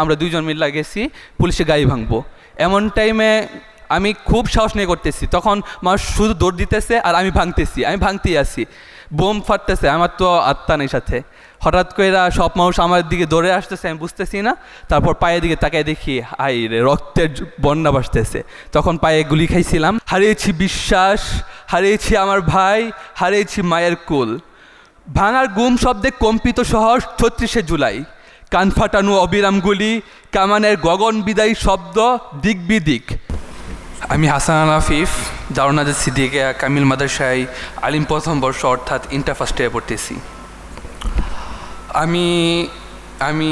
আমরা দুইজন মিলে গেছি, পুলিশে গাড়ি ভাঙবো। এমন টাইমে আমি খুব সাহস নিয়ে করতেছি। তখন মানুষ শুধু দৌড় দিতেছে আর আমি ভাঙতেছি, আমি ভাঙতেই আছি। বোম ফাটতেছে, আমার তো আত্মা নেই সাথে। হঠাৎ করে সব মানুষ আমার দিকে দৌড়ে আসতেছে, আমি বুঝতেছি না। তারপর পায়ের দিকে তাকায় দেখি আই রে রক্তের বন্যা বাসতেছে তখন পায়ে গুলি খাইছিলাম, হারিয়েছি বিশ্বাস, হারিয়েছি আমার ভাই, হারিয়েছি মায়ের কুল। ভাঙার গুম শব্দে কম্পিত শহর ছত্রিশে জুলাই। কান ফাটানো অবিরাম গুলি কামানের গগন বিদায়ী শব্দ, দিক বিদিক। আমি হাসান আফিফ দারুনাজাদ সিদ্দিকে, কামিল মাদ্রাসায় আলিম প্রথম বর্ষ অর্থাৎ ইন্টার ফার্স্ট ইয়ার পড়তেছি। আমি আমি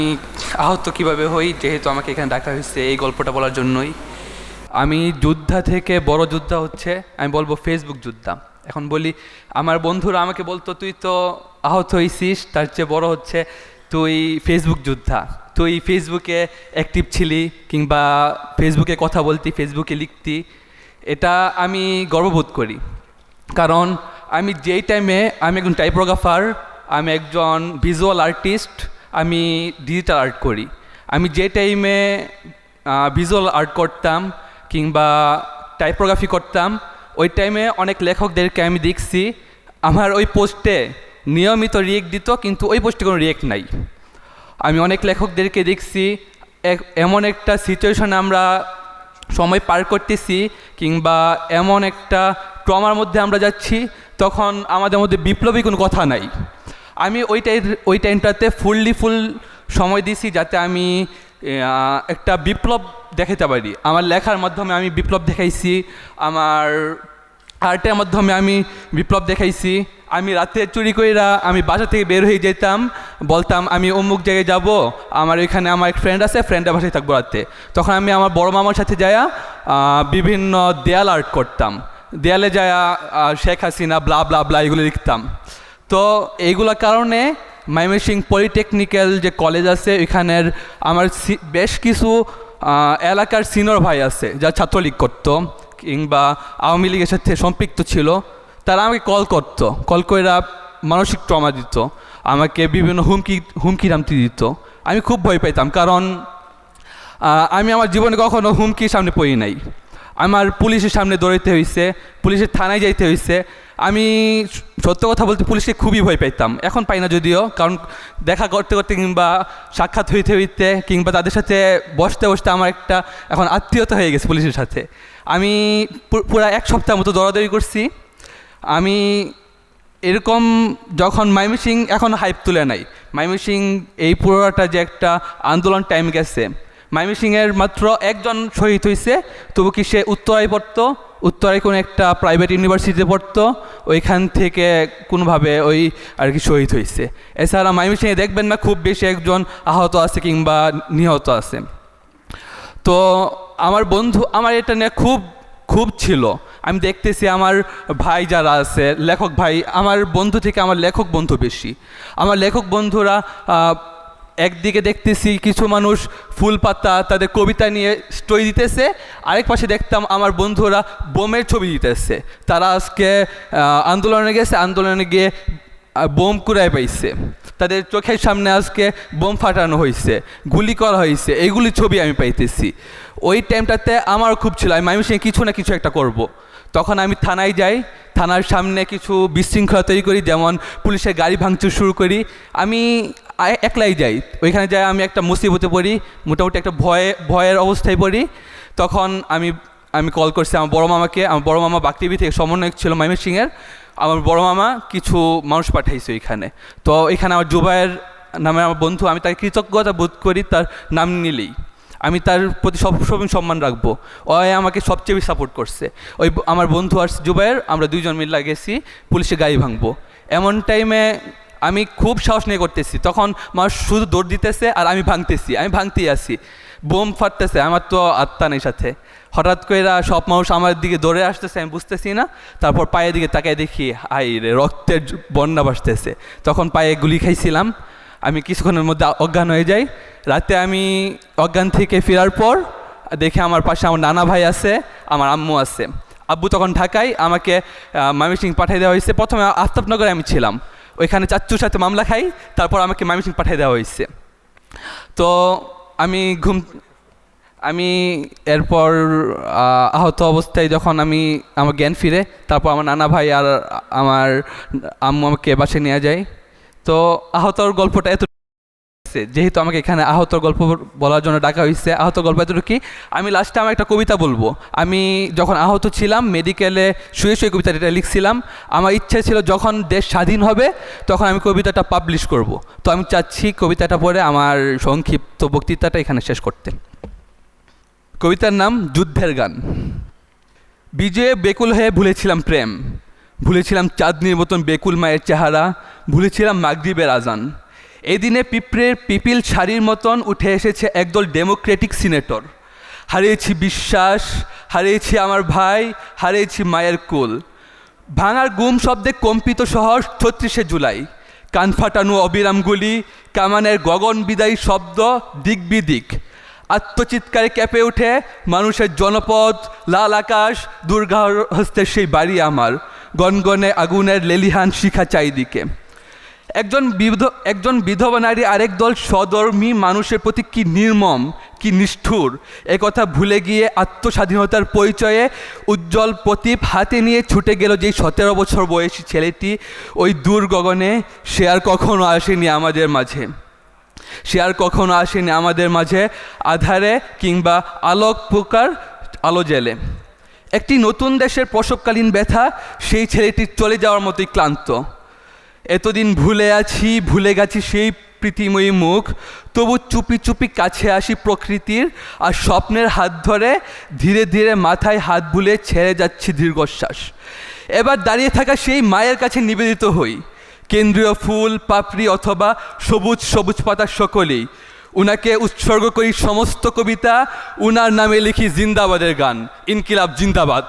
আহত কীভাবে হই, যেহেতু আমাকে এখানে ডাকা হয়েছে এই গল্পটা বলার জন্যই। আমি যোদ্ধা থেকে বড় যোদ্ধা হচ্ছে, আমি বলব ফেসবুক যোদ্ধা। এখন বলি, আমার বন্ধুরা আমাকে বলতো, তুই তো আহত হয়েছিস তার চেয়ে বড় হচ্ছে তুই ফেসবুক যোদ্ধা, তুই ফেসবুকে অ্যাক্টিভ ছিলি কিংবা ফেসবুকে কথা বলতি ফেসবুকে লিখতি, এটা আমি গর্ববোধ করি। কারণ আমি যেই টাইমে আমি একজন টাইপোগ্রাফার আমি একজন ভিজুয়াল আর্টিস্ট আমি ডিজিটাল আর্ট করি। আমি যে টাইমে ভিজুয়াল আর্ট করতাম কিংবা টাইপোগ্রাফি করতাম, ওই টাইমে অনেক লেখকদেরকে আমি দেখছি, আমার ওই পোস্টে নিয়মিত রিয়েক্ট দিত, কিন্তু ওই পোস্টে কোনো রিয়েক্ট নাই। আমি অনেক লেখকদেরকে দেখছি এমন একটা সিচুয়েশনে আমরা সময় পার করতেছি, কিংবা এমন একটা ট্রমার মধ্যে আমরা যাচ্ছি, তখন আমাদের মধ্যে বিপ্লবী কোনো কথা নাই। আমি ওই টাইম ওই টাইমটাতে ফুললি ফুল সময় দিছি যাতে আমি একটা বিপ্লব দেখাতে পারি। আমার লেখার মাধ্যমে আমি বিপ্লব দেখাইছি, আমার আর্টের মাধ্যমে আমি বিপ্লব দেখাইছি। আমি রাতে চুরি কইরা আমি বাসা থেকে বের হয়ে যেতাম, বলতাম, আমি অমুক জায়গায় যাব, আমার এখানে আমার এক ফ্রেন্ড আছে ফ্রেন্ডের বাসায় থাকব রাতে। তখন আমি আমার বড় মামার সাথে যায়া বিভিন্ন দেয়াল আর্ট করতাম। দেয়ালে যায়া Sheikh Hasina blah blah blah এগুলো লিখতাম। তো এইগুলোর কারণে মাইমেসিং পলিটেকনিক্যাল যে কলেজ আছে এখানের আমার বেশ কিছু এলাকার সিনিয়র ভাই আছে যা ছাত্রলীগ করতো, কিংবা আওয়ামী লীগের সাথে সম্পৃক্ত ছিল। তারা আমাকে কল করতো। কল করে মানসিক ট্রমা দিত। আমাকে বিভিন্ন হুমকি হুমকি রামতি দিত। আমি খুব ভয় পাইতাম কারণ আমি আমার জীবনে কখনো হুমকির সামনে পড়ি নাই। আমার পুলিশের সামনে দৌড়াইতে হয়েছে পুলিশের থানায় যাইতে হয়েছে আমি সত্য কথা বলতে পুলিশকে খুবই ভয় পাইতাম। এখন পাই না যদিও, কারণ দেখা করতে করতে কিংবা সাক্ষাৎ হইতে হইতে কিংবা তাদের সাথে বসতে বসতে আমার একটা এখন আত্মীয়তা হয়ে গেছে পুলিশের সাথে। আমি পুরা এক সপ্তাহ মতো দৌড়াদৌড়ি করছি। আমি এরকম যখন মাইমিসিং এখন হাইপ তুলে নাই মাইমিসিং এই পুরোটা যে একটা আন্দোলন টাইম গেছে মাইমিসিংয়ের মাত্র একজন শহীদ হয়েছে তবু কি সে উত্তরায় পড়তো? উত্তরায় কোনো একটা প্রাইভেট ইউনিভার্সিটিতে পড়তো, ওইখান থেকে কোনোভাবে ওই আর কি শহীদ হয়েছে এছাড়া মাইমিসিংয়ে দেখবেন না, খুব বেশি একজন আহত আছে কিংবা নিহত আছে। তো আমার বন্ধু, আমার এটা নিয়ে খুব খুব ছিল। আমি দেখতেছি আমার ভাই যারা আছে, লেখক ভাই, আমার বন্ধু থেকে আমার লেখক বন্ধু বেশি। আমার লেখক বন্ধুরা একদিকে দেখতেছি কিছু মানুষ ফুল পাতা তাদের কবিতা নিয়ে স্টোরি দিতেছে, আরেক পাশে দেখতাম আমার বন্ধুরা বোমের ছবি দিতেছে। তারা আজকে আন্দোলনে গেছে, আন্দোলনে গিয়ে বোম কুড়ায় পাইছে। তাদের চোখের সামনে আজকে বোম ফাটানো হয়েছে গুলি করা হয়েছে এইগুলি ছবি আমি পাইতেছি। ওই টাইমটাতে আমার খুব ছিল, আমি আমি কিছু না কিছু একটা করব। তখন আমি থানায় যাই, থানার সামনে কিছু বিশৃঙ্খলা তৈরি করি, যেমন পুলিশের গাড়ি ভাঙচুর শুরু করি। আমি একলাই যাই, ওইখানে যাই আমি একটা মুসিবতে পড়ি, মোটামুটি একটা ভয়ে, ভয়ের অবস্থায় পড়ি। তখন আমি আমি কল করছি আমার বড় মামাকে, আমার বড় মামা বাকটিভি থেকে সমন্বয়ক ছিল ময়মনসিংহের আমার বড় মামা কিছু মানুষ পাঠাইছে ওইখানে। তো এখানে আমার জুবাইয়ের নামে আমার বন্ধু, আমি তাকে কৃতজ্ঞতা বোধ করি, তার নাম নিলেই। আমি তার প্রতি সবসময় সম্মান রাখব। ও আমাকে সবচেয়ে বেশি সাপোর্ট করছে। ওই আমার বন্ধু আর জুবাইয়ের আমরা দুইজন মিলে গেছি, পুলিশে গাড়ি ভাঙবো। এমন টাইমে আমি খুব সাহস নিয়ে করতেছি। তখন মানুষ শুধু দৌড় দিতেছে আর আমি ভাঙতেছি, আমি ভাঙতেই আছি। বোম ফাটতেছে, আমার তো আত্মা নেই সাথে। হঠাৎ করে সব মানুষ আমার দিকে দৌড়ে আসতেছে, আমি বুঝতেছি না। তারপর পায়ের দিকে তাকায় দেখি আই রে রক্তের বন্যা বাসতেছে তখন পায়ে গুলি খাইছিলাম। আমি কিছুক্ষণের মধ্যে অজ্ঞান হয়ে যাই। রাতে আমি অজ্ঞান থেকে ফেরার পর দেখে আমার পাশে আমার নানা ভাই আছে, আমার আম্মু আছে। আব্বু তখন ঢাকায় আমাকে মামিসিং পাঠিয়ে দেওয়া হয়েছে। প্রথমে আফতাবনগরে আমি ছিলাম। ওইখানে চাচ্চুর সাথে মামলা খাই, তারপর আমাকে মামিসিং পাঠিয়ে দেওয়া হয়েছে। তো আমি ঘুম, আমি এরপর আহত অবস্থায় যখন আমি আমার জ্ঞান ফিরে, তারপর আমার নানা ভাই আর আমার আম্মু আমাকে বাসে নিয়ে যায়। তো আহতর গল্পটা এত যেহেতু আমাকে এখানে আহতর গল্প বলার জন্য ডাকা হয়েছে আহত গল্প এতটুকু কি? আমি লাস্টে আমার একটা কবিতা বলব। আমি যখন আহত ছিলাম মেডিকেলে শুয়ে শুয়ে কবিতাটা লিখছিলাম, আমার ইচ্ছে ছিল যখন দেশ স্বাধীন হবে, তখন আমি কবিতাটা পাবলিশ করব। তো আমি চাচ্ছি কবিতাটা পড়ে আমার সংক্ষিপ্ত বক্তৃতাটা এখানে শেষ করতে। কবিতার নাম যুদ্ধের গান। বিজয়ে বেকুল হয়ে ভুলেছিলাম প্রেম। ভুলেছিলাম চাঁদনির মতন বেকুল মায়ের চেহারা, ভুলেছিলাম মাগরিবের আজান। এদিনে পিঁপড়ের পিপিল শাড়ির মতন উঠে এসেছে একদল ডেমোক্রেটিক সিনেটর। হারিয়েছি বিশ্বাস, হারিয়েছি আমার ভাই, হারিয়েছি মায়ের কুল। ভাঙার গুম শব্দে কম্পিত শহর ছত্রিশে জুলাই। কান ফাটানো অবিরাম গুলি, কামানের গগন বিদায়ী শব্দ দিক বিদিক। আত্মচিৎকারে কেঁপে উঠে মানুষের জনপদ, লাল আকাশ দুর্গা হস্তের সেই বাড়ি আমার। গনগনে আগুনের লেলিহান শিখা চারিদিকে। একজন বিধ একজন বিধবা নারী আরেক দল সদর্মী মানুষের প্রতি কি নির্মম, কি নিষ্ঠুর? একথা ভুলে গিয়ে আত্মস্বাধীনতার পরিচয়ে উজ্জ্বল প্রতীপ হাতে নিয়ে ছুটে গেল যেই সতেরো বছর বয়সী ছেলেটি। ওই দূর গগনে, সে আর কখনো আসেনি আমাদের মাঝে। সে আর কখনো আসেনি আমাদের মাঝে আধারে কিংবা আলোক প্রকার আলো জেলে। একটি নতুন দেশের প্রসবকালীন ব্যথা, সেই স্লেটির চলে যাওয়ার মতোই ক্লান্ত। এতদিন ভুলে আছি, ভুলে গেছি সেই প্রীতিময়ী মুখ, তবু চুপি চুপি কাছে আসি প্রকৃতির আর স্বপ্নের হাত ধরে ধীরে ধীরে মাথায় হাত বুলে ছেড়ে যাচ্ছি দীর্ঘশ্বাস। এবার দাঁড়িয়ে থাকা সেই মায়ের কাছে নিবেদিত হই। কেন্দ্রীয় ফুল, পাপড়ি অথবা সবুজ সবুজ পাতা সকলেই। উনাকে উৎসর্গ করি সমস্ত কবিতা উনার নামে লিখি জিন্দাবাদের গান ইনকিলাব জিন্দাবাদ।